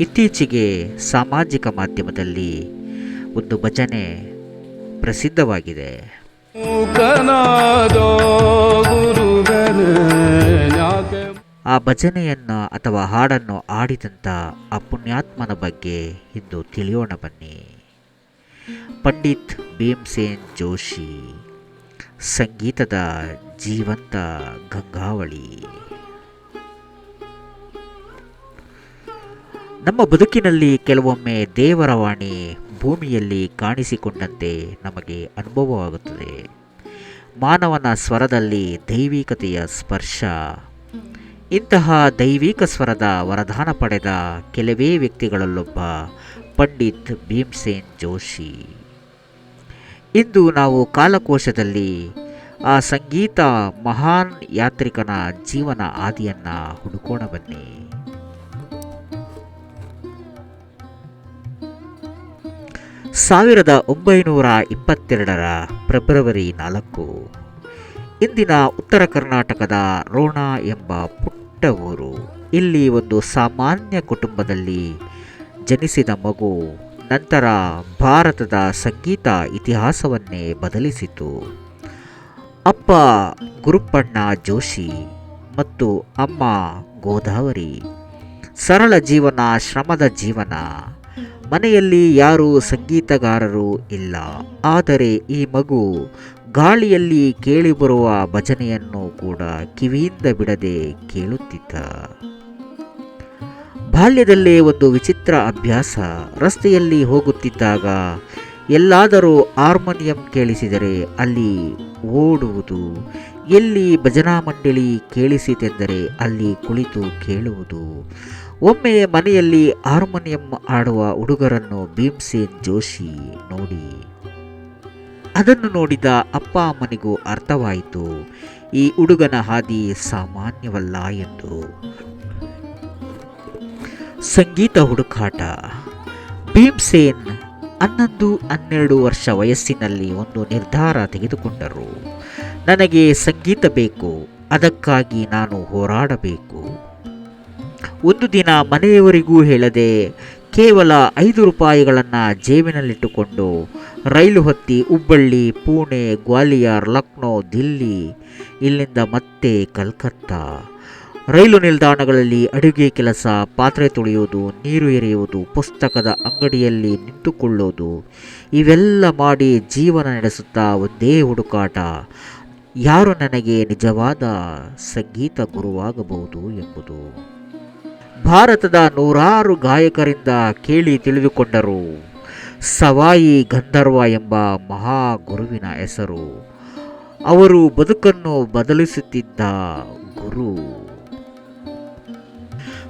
ಇತ್ತೀಚೆಗೆ ಸಾಮಾಜಿಕ ಮಾಧ್ಯಮದಲ್ಲಿ ಒಂದು ಭಜನೆ ಪ್ರಸಿದ್ಧವಾಗಿದೆ. ಆ ಭಜನೆಯನ್ನು ಅಥವಾ ಹಾಡನ್ನು ಆಡಿದಂಥ ಆ ಪುಣ್ಯಾತ್ಮನ ಬಗ್ಗೆ ಇಂದು ತಿಳಿಯೋಣ ಬನ್ನಿ. ಪಂಡಿತ್ ಭೀಮ್ಸೇನ್ ಜೋಶಿ ಸಂಗೀತದ ಜೀವಂತ ಗಂಗಾವಳಿ. ನಮ್ಮ ಬದುಕಿನಲ್ಲಿ ಕೆಲವೊಮ್ಮೆ ದೇವರ ವಾಣಿ ಭೂಮಿಯಲ್ಲಿ ಕಾಣಿಸಿಕೊಂಡಂತೆ ನಮಗೆ ಅನುಭವವಾಗುತ್ತದೆ. ಮಾನವನ ಸ್ವರದಲ್ಲಿ ದೈವಿಕತೆಯ ಸ್ಪರ್ಶ. ಇಂತಹ ದೈವಿಕ ಸ್ವರದ ವರದಾನ ಪಡೆದ ಕೆಲವೇ ವ್ಯಕ್ತಿಗಳಲ್ಲೊಬ್ಬ ಪಂಡಿತ್ ಭೀಮ್ಸೇನ್ ಜೋಶಿ. ಇಂದು ನಾವು ಕಾಲಕೋಶದಲ್ಲಿ ಆ ಸಂಗೀತ ಮಹಾನ್ ಯಾತ್ರಿಕನ ಜೀವನ ಆದಿಯನ್ನು ಹುಡುಕೋಣ ಬನ್ನಿ. ಸಾವಿರದ ಒಂಬೈನೂರ ಇಪ್ಪತ್ತೆರಡರ ಫೆಬ್ರವರಿ ನಾಲ್ಕು. ಇಂದಿನ ಉತ್ತರ ಕರ್ನಾಟಕದ ರೋಣ ಎಂಬ ಪುಟ್ಟ ಊರು. ಇಲ್ಲಿ ಒಂದು ಸಾಮಾನ್ಯ ಕುಟುಂಬದಲ್ಲಿ ಜನಿಸಿದ ಮಗು ನಂತರ ಭಾರತದ ಸಂಗೀತ ಇತಿಹಾಸವನ್ನೇ ಬದಲಿಸಿತು. ಅಪ್ಪ ಗುರುಪಣ್ಣ ಜೋಶಿ ಮತ್ತು ಅಮ್ಮ ಗೋದಾವರಿ. ಸರಳ ಜೀವನ, ಶ್ರಮದ ಜೀವನ. ಮನೆಯಲ್ಲಿ ಯಾರೂ ಸಂಗೀತಗಾರರು ಇಲ್ಲ. ಆದರೆ ಈ ಮಗು ಗಾಳಿಯಲ್ಲಿ ಕೇಳಿಬರುವ ಭಜನೆಯನ್ನು ಕೂಡ ಕಿವಿಯಿಂದ ಬಿಡದೆ ಕೇಳುತ್ತಿದ್ದ. ಬಾಲ್ಯದಲ್ಲೇ ಒಂದು ವಿಚಿತ್ರ ಅಭ್ಯಾಸ. ರಸ್ತೆಯಲ್ಲಿ ಹೋಗುತ್ತಿದ್ದಾಗ ಎಲ್ಲಾದರೂ ಹಾರ್ಮೋನಿಯಂ ಕೇಳಿಸಿದರೆ ಅಲ್ಲಿ ಓಡುವುದು, ಎಲ್ಲಿ ಭಜನಾ ಮಂಡಳಿ ಕೇಳಿಸಿತೆಂದರೆ ಅಲ್ಲಿ ಕುಳಿತು ಕೇಳುವುದು. ಒಮ್ಮೆ ಮನೆಯಲ್ಲಿ ಹಾರ್ಮೋನಿಯಂ ಆಡುವ ಹುಡುಗರನ್ನು ಭೀಮ್ಸೇನ್ ಜೋಶಿ ನೋಡಿ. ಅದನ್ನು ನೋಡಿದ ಅಪ್ಪ ಅಮ್ಮನಿಗೂ ಅರ್ಥವಾಯಿತು, ಈ ಹುಡುಗನ ಹಾದಿ ಸಾಮಾನ್ಯವಲ್ಲ ಎಂದು. ಸಂಗೀತ ಹುಡುಕಾಟ. ಭೀಮ್ಸೇನ್ ಹನ್ನೊಂದು, ಹನ್ನೆರಡು ವರ್ಷ ವಯಸ್ಸಿನಲ್ಲಿ ಒಂದು ನಿರ್ಧಾರ ತೆಗೆದುಕೊಂಡರು. ನನಗೆ ಸಂಗೀತ ಬೇಕು, ಅದಕ್ಕಾಗಿ ನಾನು ಹೋರಾಡಬೇಕು. ಒಂದು ದಿನ ಮನೆಯವರಿಗೂ ಹೇಳದೆ ಕೇವಲ ಐದು ರೂಪಾಯಿಗಳನ್ನು ಜೇಬಿನಲ್ಲಿಟ್ಟುಕೊಂಡು ರೈಲು ಹತ್ತಿ ಹುಬ್ಬಳ್ಳಿ, ಪುಣೆ, ಗ್ವಾಲಿಯರ್, ಲಕ್ನೋ, ದಿಲ್ಲಿ, ಇಲ್ಲಿಂದ ಮತ್ತೆ ಕಲ್ಕತ್ತಾ. ರೈಲು ನಿಲ್ದಾಣಗಳಲ್ಲಿ ಅಡುಗೆ ಕೆಲಸ, ಪಾತ್ರೆ ತೊಳೆಯುವುದು, ನೀರು ಎರೆಯುವುದು, ಪುಸ್ತಕದ ಅಂಗಡಿಯಲ್ಲಿ ನಿಂತುಕೊಳ್ಳೋದು, ಇವೆಲ್ಲ ಮಾಡಿ ಜೀವನ ನಡೆಸುತ್ತಾ ಒಂದೇ ಹುಡುಕಾಟ. ಯಾರು ನನಗೆ ನಿಜವಾದ ಸಂಗೀತ ಗುರುವಾಗಬಹುದು ಎಂಬುದು. ಭಾರತದ ನೂರಾರು ಗಾಯಕರಿಂದ ಕೇಳಿ ತಿಳಿದುಕೊಂಡರು. ಸವಾಯಿ ಗಂಧರ್ವ ಎಂಬ ಮಹಾ ಗುರುವಿನ ಹೆಸರು. ಅವರು ಬದುಕನ್ನು ಬದಲಿಸುತ್ತಿದ್ದ ಗುರು.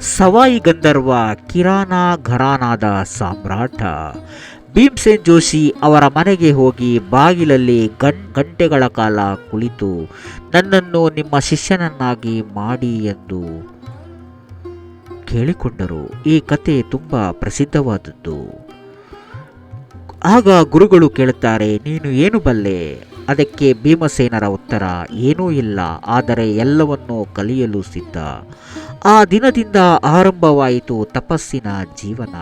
ಸವಾಯಿ ಗಂಧರ್ವ ಕಿರಾನ ಘರಾನಾದ ಸಾಮ್ರಾಟ. ಭೀಮ್ಸೇನ್ ಜೋಶಿ ಅವರ ಮನೆಗೆ ಹೋಗಿ ಬಾಗಿಲಲ್ಲಿ ಗಂ ಗಂಟೆಗಳ ಕಾಲ ಕುಳಿತು, ನನ್ನನ್ನು ನಿಮ್ಮ ಶಿಷ್ಯನನ್ನಾಗಿ ಮಾಡಿ ಎಂದು ಕೇಳಿಕೊಂಡರು ಈ ಕತೆ ತುಂಬ ಪ್ರಸಿದ್ಧವಾದದ್ದು. ಆಗ ಗುರುಗಳು ಕೇಳುತ್ತಾರೆ, ನೀನು ಏನು ಬಲ್ಲೆ? ಅದಕ್ಕೆ ಭೀಮಸೇನರ ಉತ್ತರ ಏನೂ ಇಲ್ಲ. ಆದರೆ ಎಲ್ಲವನ್ನೂ ಕಲಿಯಲು ಸಿದ್ಧ. ಆ ದಿನದಿಂದ ಆರಂಭವಾಯಿತು ತಪಸ್ಸಿನ ಜೀವನ.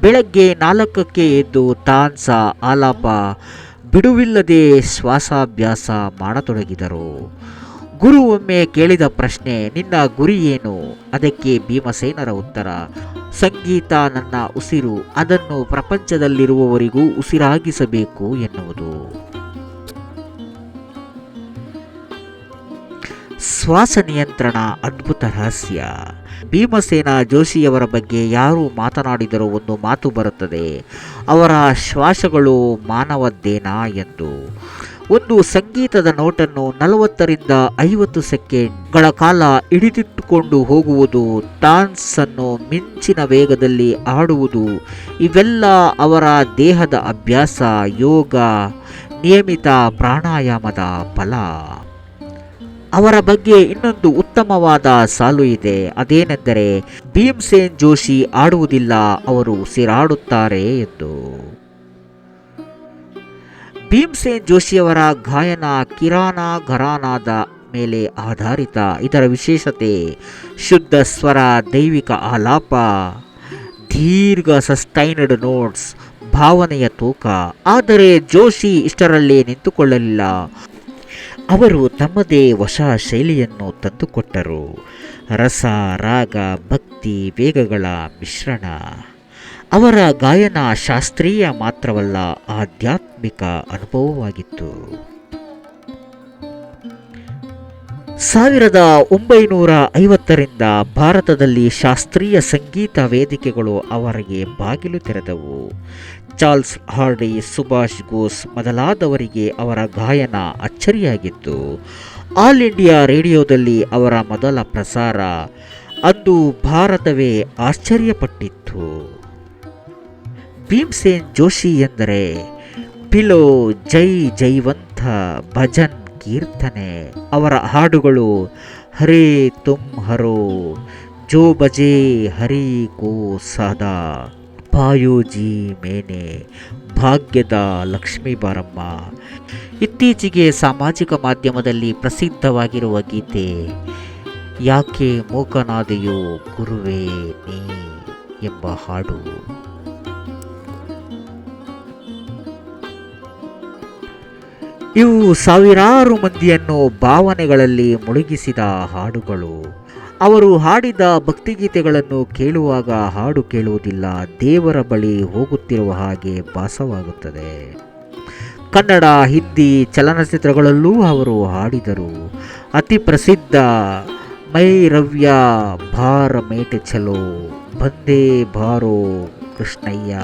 ಬೆಳಗ್ಗೆ ನಾಲ್ಕಕ್ಕೆ ಎದ್ದು ತಾನ್ಸ ಆಲಾಪ, ಬಿಡುವಿಲ್ಲದೆ ಶ್ವಾಸಾಭ್ಯಾಸ ಮಾಡತೊಡಗಿದರು. ಗುರು ಒಮ್ಮೆ ಕೇಳಿದ ಪ್ರಶ್ನೆ, ನಿನ್ನ ಗುರಿ ಏನು? ಅದಕ್ಕೆ ಭೀಮಸೇನರ ಉತ್ತರ, ಸಂಗೀತ ನನ್ನ ಉಸಿರು, ಅದನ್ನು ಪ್ರಪಂಚದಲ್ಲಿರುವವರಿಗೂ ಉಸಿರಾಗಿಸಬೇಕು ಎನ್ನುವುದು. ಶ್ವಾಸ ನಿಯಂತ್ರಣ ಅದ್ಭುತ ರಹಸ್ಯ. ಭೀಮಸೇನ ಜೋಶಿಯವರ ಬಗ್ಗೆ ಯಾರು ಮಾತನಾಡಿದರೂ ಒಂದು ಮಾತು ಬರುತ್ತದೆ, ಅವರ ಶ್ವಾಸಗಳು ಮಾನವದ್ದೇನಾ ಎಂದು. ಒಂದು ಸಂಗೀತದ ನೋಟನ್ನು ನಲವತ್ತರಿಂದ ಐವತ್ತು ಸೆಕೆಂಡ್ಗಳ ಕಾಲ ಹಿಡಿದಿಟ್ಟುಕೊಂಡು ಹೋಗುವುದು ಡಾನ್ಸ್ ಅನ್ನು ಮಿಂಚಿನ ವೇಗದಲ್ಲಿ ಆಡುವುದು. ಇವೆಲ್ಲ ಅವರ ದೇಹದ ಅಭ್ಯಾಸ, ಯೋಗ, ನಿಯಮಿತ ಪ್ರಾಣಾಯಾಮದ ಫಲ. ಅವರ ಬಗ್ಗೆ ಇನ್ನೊಂದು ಉತ್ತಮವಾದ ಸಾಲು ಇದೆ. ಅದೇನೆಂದರೆ ಭೀಮ್ಸೇನ್ ಜೋಶಿ ಆಡುವುದಿಲ್ಲ, ಅವರು ಉಸಿರಾಡುತ್ತಾರೆ ಎಂದು. ಭೀಮ್ಸೇನ್ ಜೋಶಿಯವರ ಗಾಯನ ಕಿರಾನ ಘರಾನಾದ ಮೇಲೆ ಆಧಾರಿತ. ಇದರ ವಿಶೇಷತೆ ಶುದ್ಧ ಸ್ವರ, ದೈವಿಕ ಆಲಾಪ, ದೀರ್ಘ ಸಸ್ಟೈನಡ್ ನೋಟ್ಸ್, ಭಾವನೆಯ ತೂಕ. ಆದರೆ ಜೋಶಿ ಇಷ್ಟರಲ್ಲೇ ನಿಂತುಕೊಳ್ಳಲಿಲ್ಲ. ಅವರು ತಮ್ಮದೇ ಹೊಸ ಶೈಲಿಯನ್ನು ತಂದುಕೊಟ್ಟರು. ರಸ, ರಾಗ, ಭಕ್ತಿ, ವೇಗಗಳ ಮಿಶ್ರಣ. ಅವರ ಗಾಯನ ಶಾಸ್ತ್ರೀಯ ಮಾತ್ರವಲ್ಲ, ಆಧ್ಯಾತ್ಮಿಕ ಅನುಭವವಾಗಿತ್ತು. ಸಾವಿರದ ಒಂಬೈನೂರ ಐವತ್ತರಿಂದ ಭಾರತದಲ್ಲಿ ಶಾಸ್ತ್ರೀಯ ಸಂಗೀತ ವೇದಿಕೆಗಳು ಅವರಿಗೆ ಬಾಗಿಲು ತೆರೆದವು. ಚಾರ್ಲ್ಸ್ ಹಾರ್ಡಿ, ಸುಭಾಷ್ ಘೋಸ್ ಮೊದಲಾದವರಿಗೆ ಅವರ ಗಾಯನ ಅಚ್ಚರಿಯಾಗಿತ್ತು. ಆಲ್ ಇಂಡಿಯಾ ರೇಡಿಯೋದಲ್ಲಿ ಅವರ ಮೊದಲ ಪ್ರಸಾರ ಅಂದು ಭಾರತವೇ ಆಶ್ಚರ್ಯಪಟ್ಟಿತ್ತು. ಭೀಮ್ಸೇನ್ ಜೋಶಿ ಎಂದರೆ, ಪಿಲೋ ಜೈ ಜೈವಂತ ಭಜನ್ ಕೀರ್ತನೆ. ಅವರ ಹಾಡುಗಳು, ಹರೇ ತುಮ್ ಹರೋ, ಜೋ ಬಜೆ ಹರಿ ಕೋ ಸದಾ. ಪಾಯೋಜಿ ಮೇನೆ, ಭಾಗ್ಯದ ಲಕ್ಷ್ಮೀ ಬಾರಮ್ಮ. ಇತ್ತೀಚೆಗೆ ಸಾಮಾಜಿಕ ಮಾಧ್ಯಮದಲ್ಲಿ ಪ್ರಸಿದ್ಧವಾಗಿರುವ ಗೀತೆ, ಯಾಕೆ ಮೂಕನಾದೆಯೋ ಗುರುವೇ ನೀ ಎಂಬ ಹಾಡು. ಇವು ಸಾವಿರಾರು ಮಂದಿಯನ್ನು ಭಾವನೆಗಳಲ್ಲಿ ಮುಳುಗಿಸಿದ ಹಾಡುಗಳು. ಅವರು ಹಾಡಿದ ಭಕ್ತಿಗೀತೆಗಳನ್ನು ಕೇಳುವಾಗ ಹಾಡು ಕೇಳುವುದಿಲ್ಲ, ದೇವರ ಬಳಿ ಹೋಗುತ್ತಿರುವ ಹಾಗೆ ಭಾಸವಾಗುತ್ತದೆ. ಕನ್ನಡ, ಹಿಂದಿ ಚಲನಚಿತ್ರಗಳಲ್ಲೂ ಅವರು ಹಾಡಿದರು. ಅತಿ ಪ್ರಸಿದ್ಧ ಮೈ ರವ್ಯ ಭಾರ ಮೇಟೆ ಚಲೋ, ಬಂದೇ ಭಾರೋ ಕೃಷ್ಣಯ್ಯ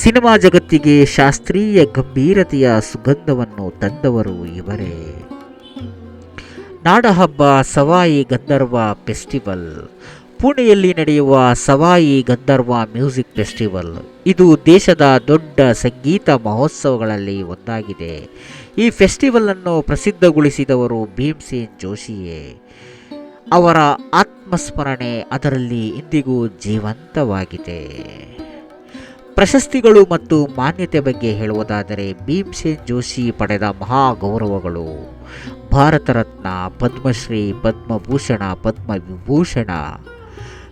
ಸಿನಿಮಾ ಜಗತ್ತಿಗೆ ಶಾಸ್ತ್ರೀಯ ಗಂಭೀರತೆಯ ಸುಗಂಧವನ್ನು ತಂದವರು ಇವರೇ. ನಾಡಹಬ್ಬ ಸವಾಯಿ ಗಂಧರ್ವ ಫೆಸ್ಟಿವಲ್. ಪುಣೆಯಲ್ಲಿ ನಡೆಯುವ ಸವಾಯಿ ಗಂಧರ್ವ ಮ್ಯೂಸಿಕ್ ಫೆಸ್ಟಿವಲ್. ಇದು ದೇಶದ ದೊಡ್ಡ ಸಂಗೀತ ಮಹೋತ್ಸವಗಳಲ್ಲಿ ಒಂದಾಗಿದೆ. ಈ ಫೆಸ್ಟಿವಲ್ ಅನ್ನು ಪ್ರಸಿದ್ಧಗೊಳಿಸಿದವರು ಭೀಮ್ಸೇನ್ ಜೋಶಿಯೇ. ಅವರ ಆತ್ಮಸ್ಮರಣೆ ಅದರಲ್ಲಿ ಇಂದಿಗೂ ಜೀವಂತವಾಗಿದೆ. ಪ್ರಶಸ್ತಿಗಳು ಮತ್ತು ಮಾನ್ಯತೆ ಬಗ್ಗೆ ಹೇಳುವುದಾದರೆ ಭೀಮ್ಸೇನ್ ಜೋಶಿ ಪಡೆದ ಮಹಾ ಗೌರವಗಳು ಭಾರತ ರತ್ನ, ಪದ್ಮಶ್ರೀ, ಪದ್ಮಭೂಷಣ, ಪದ್ಮವಿಭೂಷಣ,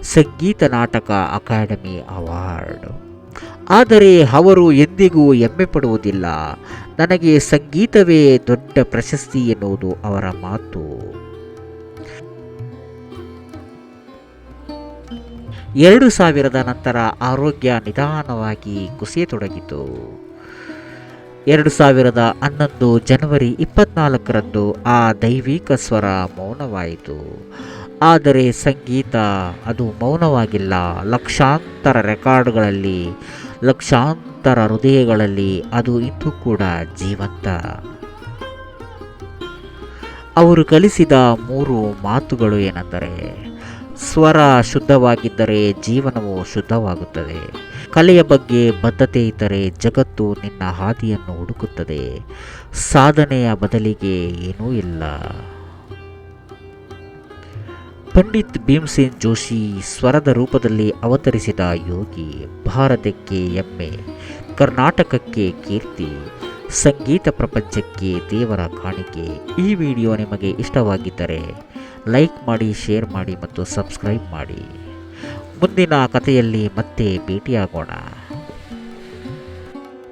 ಸಂಗೀತ ನಾಟಕ ಅಕಾಡೆಮಿ ಅವಾರ್ಡ್. ಆದರೆ ಅವರು ಎಂದಿಗೂ ಹೆಮ್ಮೆ ಪಡುವುದಿಲ್ಲ. ನನಗೆ ಸಂಗೀತವೇ ದೊಡ್ಡ ಪ್ರಶಸ್ತಿ ಎನ್ನುವುದು ಅವರ ಮಾತು. ಎರಡು ಸಾವಿರದ ನಂತರ ಆರೋಗ್ಯ ನಿಧಾನವಾಗಿ ಕುಸಿಯತೊಡಗಿತು. ಎರಡು ಸಾವಿರದ ಹನ್ನೊಂದು ಜನವರಿ ಇಪ್ಪತ್ನಾಲ್ಕರಂದು ಆ ದೈವಿಕ ಸ್ವರ ಮೌನವಾಯಿತು. ಆದರೆ ಸಂಗೀತ ಅದು ಮೌನವಾಗಿಲ್ಲ. ಲಕ್ಷಾಂತರ ರೆಕಾರ್ಡ್ಗಳಲ್ಲಿ, ಲಕ್ಷಾಂತರ ಹೃದಯಗಳಲ್ಲಿ ಅದು ಇಂದು ಕೂಡ ಜೀವಂತ. ಅವರು ಕಲಿಸಿದ ಮೂರು ಮಾತುಗಳು ಏನೆಂದರೆ ಸ್ವರ ಶುದ್ಧವಾಗಿದ್ದರೆ ಜೀವನವು ಶುದ್ಧವಾಗುತ್ತದೆ. ಕಲೆಯ ಬಗ್ಗೆ ಬದ್ಧತೆ ಇದ್ದರೆ ಜಗತ್ತು ನಿನ್ನ ಹಾದಿಯನ್ನು ಹುಡುಕುತ್ತದೆ. ಸಾಧನೆಯ ಬದಲಿಗೆ ಏನೂ ಇಲ್ಲ. ಪಂಡಿತ್ ಭೀಮಸೇನ್ ಜೋಶಿ ಸ್ವರದ ರೂಪದಲ್ಲಿ ಅವತರಿಸಿದ ಯೋಗಿ ಭಾರತಕ್ಕೆ ಹೆಮ್ಮೆ, ಕರ್ನಾಟಕಕ್ಕೆ ಕೀರ್ತಿ, ಸಂಗೀತ ಪ್ರಪಂಚಕ್ಕೆ ದೇವರ ಕಾಣಿಕೆ ಈ ವಿಡಿಯೋ ನಿಮಗೆ ಇಷ್ಟವಾಗಿದ್ದರೆ ಲೈಕ್ ಮಾಡಿ ಶೇರ್ ಮಾಡಿ ಮತ್ತು ಸಬ್ಸ್ಕ್ರೈಬ್ ಮಾಡಿ. ಮುಂದಿನ ಕಥೆಯಲ್ಲಿ ಮತ್ತೆ ಭೇಟಿಯಾಗೋಣ.